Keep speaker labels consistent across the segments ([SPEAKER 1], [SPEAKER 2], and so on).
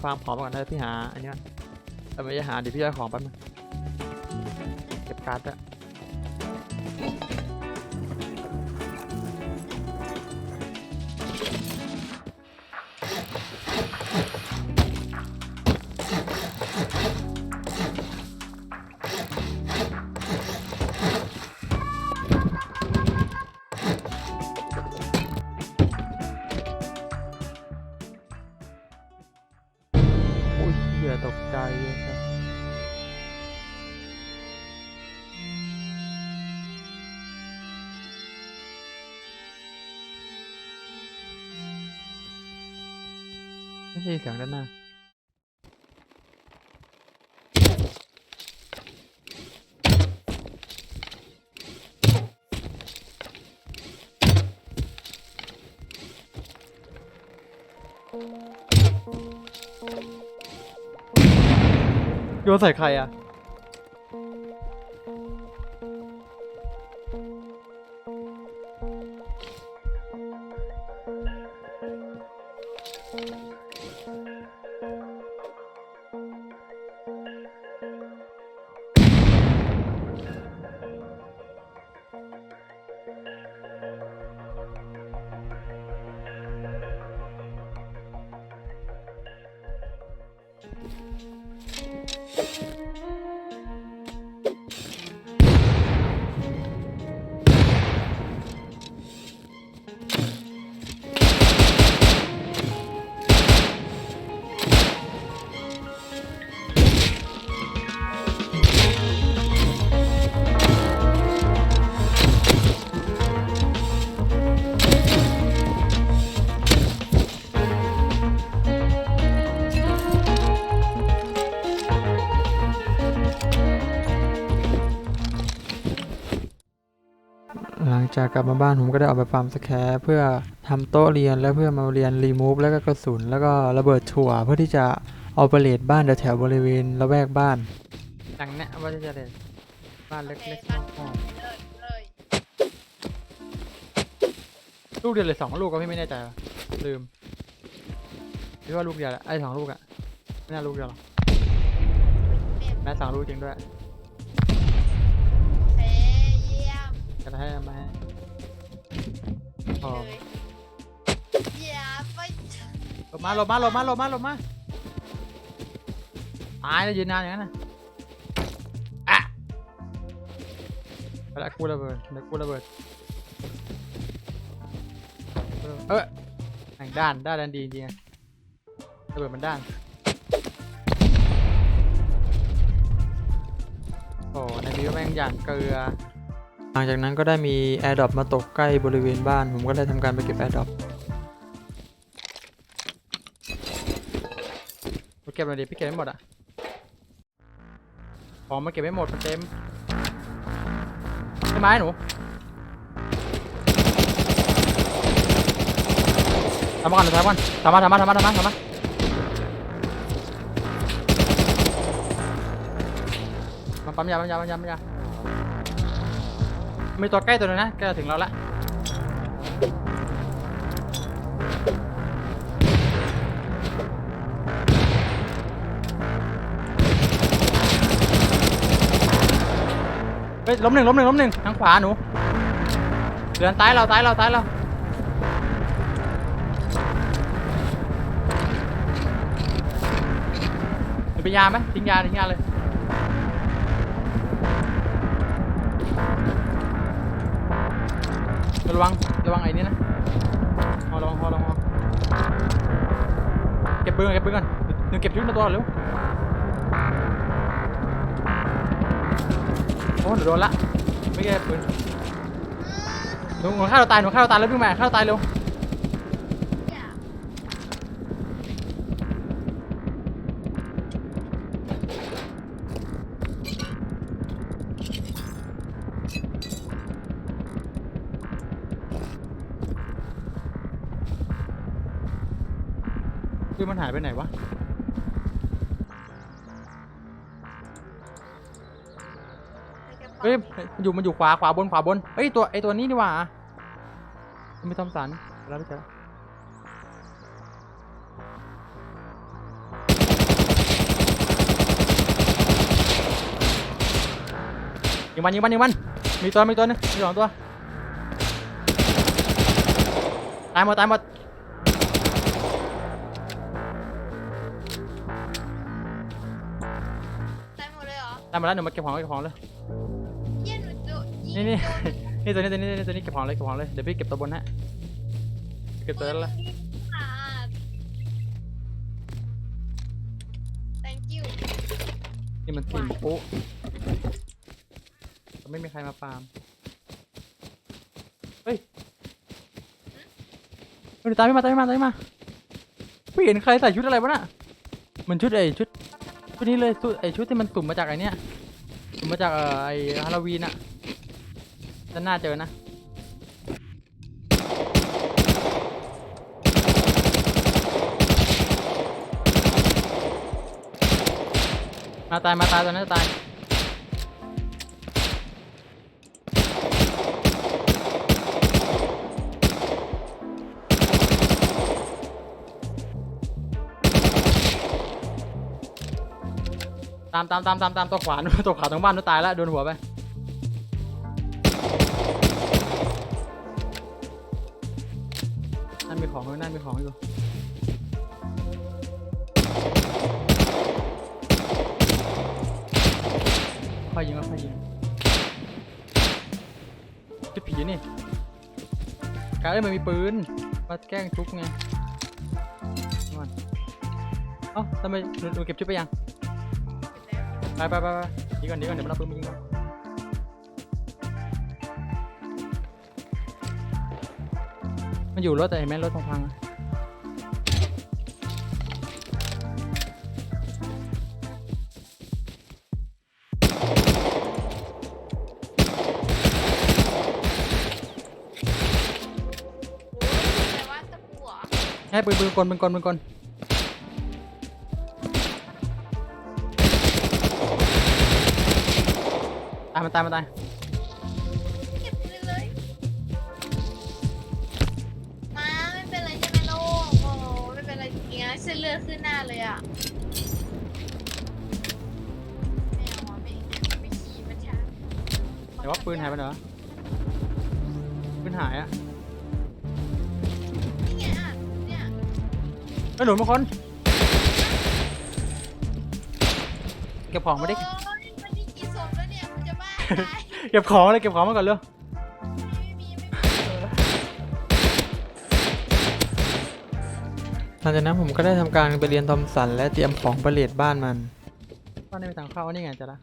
[SPEAKER 1] ดี๋ยวฟาร์มของก่อนนะพี่หา อันเนี้ยแต่ไม่จะหาเดี๋ยวพี่จะของแป๊บนึงเก็บการ์ดอะ ไม่ใช่เสียงด้านหน้าโยนใส่ใครอะ หลังจากกลับมาบ้านผมก็ได้ออกไปฟาร์มสแคร์เพื่อทำโต๊ะเรียนและเพื่อมาเรียนรีมูฟแล้วก็กระสุนแล้วก็ระเบิดถั่วเพื่อที่จะเอาเปเรตบ้านแถวบริเวณละแวกบ้านหลังเนี้ยว่าจะเรียนบ้านเล็กๆห้อง
[SPEAKER 2] ลู
[SPEAKER 1] กเดียวเลยสองลูกก็พี่ไม่แน่ใจลืมคิดว่าลูกเดียวแหละไอ้สองลูกอะไม่น่าลูกเดียวหรอกแม่สองลูกจริงด้วย
[SPEAKER 2] ม
[SPEAKER 1] จะให้มาให้พอ
[SPEAKER 2] เลยอย่าไป
[SPEAKER 1] หลบมาหลบมาหลบมาหลบมาหลบมาตายแล้วยืนนานอย่างนั้นนะอะไปละกูระเบิดเดี๋ยวกูระเบิดเออแม่งด้านด้านดันดีจริงๆอะระเบิดมันด้านโอ้ในนี้ก็แม่งอย่างเกลือ หลังจากนั้นก็ได้มีแอร์ดรอปมาตกใกล้บริเวณบ้าน ผมก็ได้ทำการไปเก็บแอร์ดรอปเก็บหน่อยดิพี่เก็บไม่หมดอะของมาเก็บไม่หมดมันเต็มใช่ไหมหนูทำมาก่อนทำมาก่อนทำมาทำมาทำมาทำมาทำมามาปั๊มยาปั๊มยาปั๊มยาปั๊มยา มีตัวใกล้ตัวนึงนะใกล้ถึงเราละเฮ้ยล้มหนึ่งล้มหนึ่งล้มหนึ่งทางขวาหนูเดือนซ้ายเราซ้ายเราซ้ายเรามีปัญญาไหมทิ้งยาทิ้งยาเลย ระวัง ระวังไอ้นี่นะพอระวังพอระวังพอเก็บปืนก่อนเก็บปืนก่อนหนึ่งเก็บชุดมาตัวเร็วโอ้หนูโดนละ ไม่เก็บปืนหนูหนูฆ่าเราตายหนูฆ่าเราตายแล้ววิ่งมาฆ่าเราตายเร็ว มันหายไปไหนวะ
[SPEAKER 2] เฮ้
[SPEAKER 1] ยมันอยู่มันอยู่ขวาขวาบนขวาบนเฮ้ยตัวไอตัวนี้ดีกว่าไม่ทำสันแล้วไม่เจอยิงมันยิงมันยิงมันมีตัวมีตัวนึงมีสองตัวตายหมดตายหมด
[SPEAKER 2] หมดเลยเหรอ
[SPEAKER 1] ตายหมดแล้วหนูมาเก็บของเก็บของเลย
[SPEAKER 2] เยี่ยหนูดูยิง
[SPEAKER 1] นี่นี่
[SPEAKER 2] โด
[SPEAKER 1] นี่ตัวนี้ตัวนี้ตัวนี้ตัวนี้เก็บของเลยเก็บของเลย เดี๋ยวพี่เก็บตัวบนฮะ เก็บตัวนั้นละ
[SPEAKER 2] ขาด thank you
[SPEAKER 1] นี่มันทีมปุ๊แต่ไม่มีใครมาฟาร์ม เฮ้ยเฮ้ยตามไม่มาตามไม่มาตามไม่มาไม่เห็นใครใส่ชุดอะไรวะน่ะเหมันชุดไอ้ชุด ชุดนี้เลยชุดไอชุดที่มันสุ่มมาจากไอเนี้ยสุ่มมาจากเอ่อไอฮาโลวีนอะด้านหน้าเจอนะมาตายมาตายตอนนั้นตาย ตามตามตามตามตามตัวขวานู่นตัวขวาตรงบ้านนู้นตายแล้วโดนหัวไปนั่นมีของอยู่นั่นมีของอยู่ค่อยยิงค่อยยิงจุดผีนี่กาเอ้ยมันมีปืนมาแกล้งทุบไงเอาก่อนเอ้าทำไมหนูหนูเก็บชุดไปยัง ไปไปไปไปยิงก่อนยิงก่อนเดี๋ยวมันเอาปืนมายิงก่อนมันอยู่รถแต่เห็นไหมรถพังๆอะ
[SPEAKER 2] แต่ว่าตะกั่ว
[SPEAKER 1] ให้ปืนปืนกลปืนกลปืนกล มันตายมันตาย
[SPEAKER 2] เก็บไปเลย มาไม่เป็นไรใช่ไหมลูกโอ้โหไม่เป็นไรจริงๆเส้นเลือดขึ้นหน้าเลยอะไม่เอาอะไม่ไม่ขี่มันช้า
[SPEAKER 1] แต่ว่าปืนหายไปไหนวะปืนหายอะ
[SPEAKER 2] นี่ไงอะเนี่ย
[SPEAKER 1] ไอ้ยหนุนมาคนเก็บของมาดิ
[SPEAKER 2] โอ้ เก็
[SPEAKER 1] บของเลยเก็บของมาก่อนเร็ว
[SPEAKER 2] ไม่มีไม่มี
[SPEAKER 1] หลังจากนั้นผมก็ได้ทำการไปเรียนทอมสันและเตรียมของไปเลดบ้านมันบ้านนี้มีทางเข้านี่ไงจ๊ะละ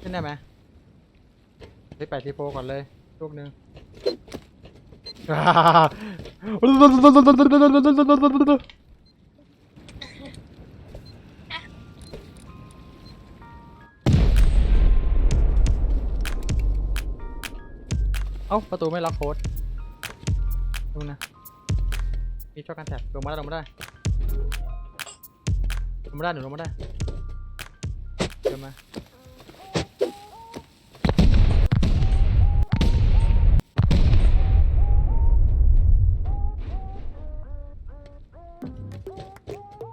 [SPEAKER 1] ขึ้นได้ไหมได้แปดทีโฟก่อนเลยลูกหนึ่ง อ้าประตูไม่ล็อกโค้ดดูนะมีช่องกันแท็บลงมาได้ลงมาได้ลงมาได้หนูลงมาได้เดินมา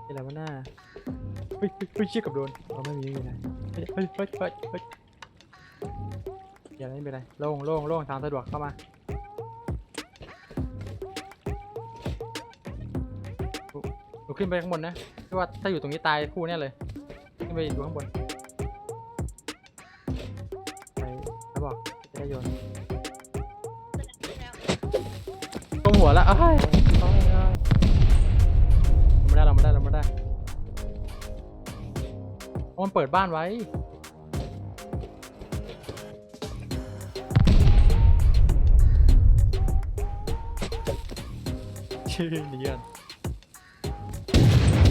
[SPEAKER 1] เป็นอะไรวะหน้าเฮ้ยเฮ้ยเฮ้ยเชี่ยกับโดนเอาไม่มีไม่มีอะไรเฮ้ยเฮ้ยเฮ้ยเฮ้ย อย่าไม่เป็นไรโล่งโล่งโล่งทางสะดวกเข้ามาหนูขึ้นไปข้างบนนะที่ว่าถ้าอยู่ตรงนี้ตายคู่แน่เลยขึ้นไปดูข้างบนไปแล้วบอกจะได้โยนก้มหัวแล้วเอ้ยเราไม่ได้เราไม่ได้เราไม่ได้มันเปิดบ้านไว้ ชื่อนียน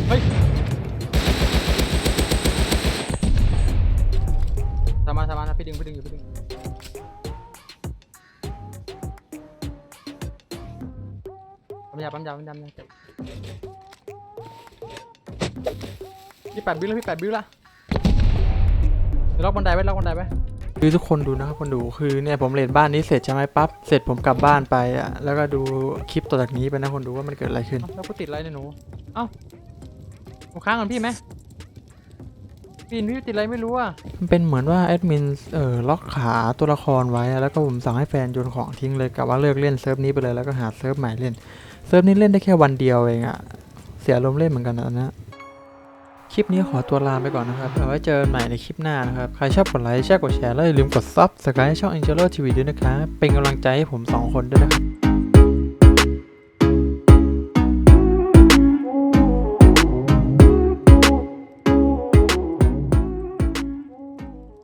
[SPEAKER 1] เฮ้ยสามารถสามานะพี่ดึงพี่ดึงอยู่พี่ดึงปั๊มยาปั๊มยาปั๊มยาปั๊มยาเก็บพี่แปดบิ้วแล้วพี่แปดบิ้วละเดี๋ยวล็อกบันไดไว้ล็อกบันไดไว้ คือทุกคนดูนะครับคนดูคือเนี่ยผมเลนบ้านนี้เสร็จใช่ไหมปั๊บเสร็จผมกลับบ้านไปอะแล้วก็ดูคลิปต่อจากนี้ไปนะคนดูว่ามันเกิดอะไรขึ้น แล้วกูติดอะไรเนี่ยหนู เอ้าหนูค้างกันพี่ไหม
[SPEAKER 3] ปีนพี่ติดอะไรไม่รู้อะมันเป็นเหมือนว่าแอดมินเอ่อล็อกขาตัวละครไว้อะแล้วก็ผมสั่งให้แฟนโยนของทิ้งเลยกะว่าเลิกเล่นเซิร์ฟนี้ไปเลยแล้วก็หาเซิร์ฟใหม่เล่น เซิร์ฟนี้เล่นได้แค่วันเดียวเองอะเสียลมณ์เล่นเหมือนกันนะอันนะ คลิปนี้ขอตัวลาไปก่อนนะครับ เอาไว้เจอกันใหม่ในคลิปหน้านะครับ ใครชอบกดไลค์แชร์กดแชร์แล้วอย่าลืมกดซับสไครต์ช่อง Angelo TV ด้วยนะครับ เป็นกำลังใจให้ผมสองคนด้วยนะครับ